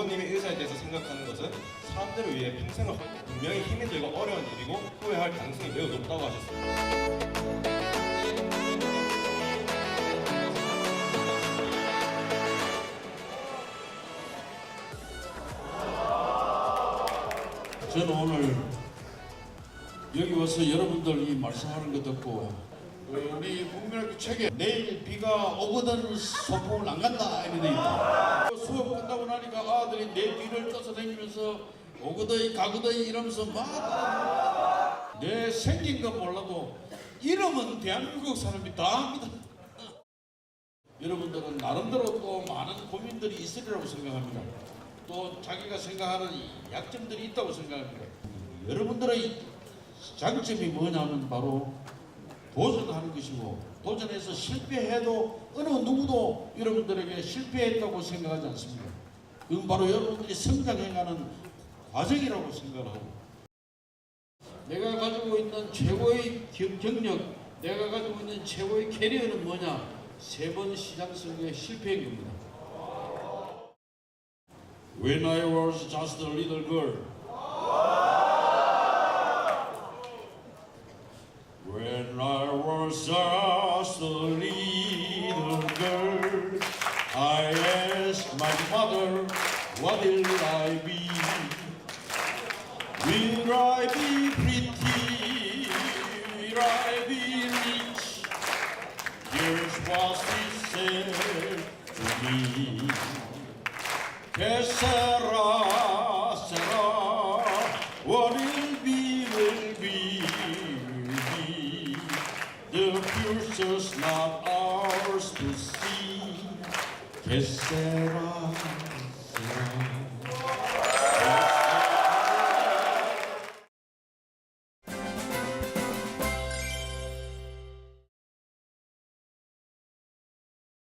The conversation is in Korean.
부모님이 의사에 대해서 생각하는 것은 사람들을 위해 평생을 분명히 힘이 들고 어려운 일이고 후회할 가능성이 매우 높다고 하셨습니다. 저는 오늘 여기 와서 여러분들 이 말씀하는 거 듣고 그 우리 국민학교 책에 내일 비가 오거든 소풍을 안 간다 이렇게 돼 있다. 수업 끝나고 나니까 아들이 내 뒤를 쫓아다니면서 오거든 가거든 이러면서 막 내 생긴 건 몰라도 이름은 대한민국 사람이 다 합니다. 여러분들은 나름대로 또 많은 고민들이 있으리라고 생각합니다. 또 자기가 생각하는 이 약점들이 있다고 생각합니다. 여러분들의 장점이 뭐냐면 바로 도전하는 것이고 도전해서 실패해도 어느 누구도 여러분들에게 실패했다고 생각하지 않습니다. 그건 바로 여러분들이 성장해가는 과정이라고 생각하고 내가 가지고 있는 최고의 경- 경력, 내가 가지고 있는 최고의 캐리어는 뭐냐? 세 번 시장 선거에 실패한 겁니다. When I was just a little girl. Just a little girl, I asked my mother, what will I be? Will I be pretty? Will I be rich? Here's what she said to me. Que sera, Future's not ours to see. Que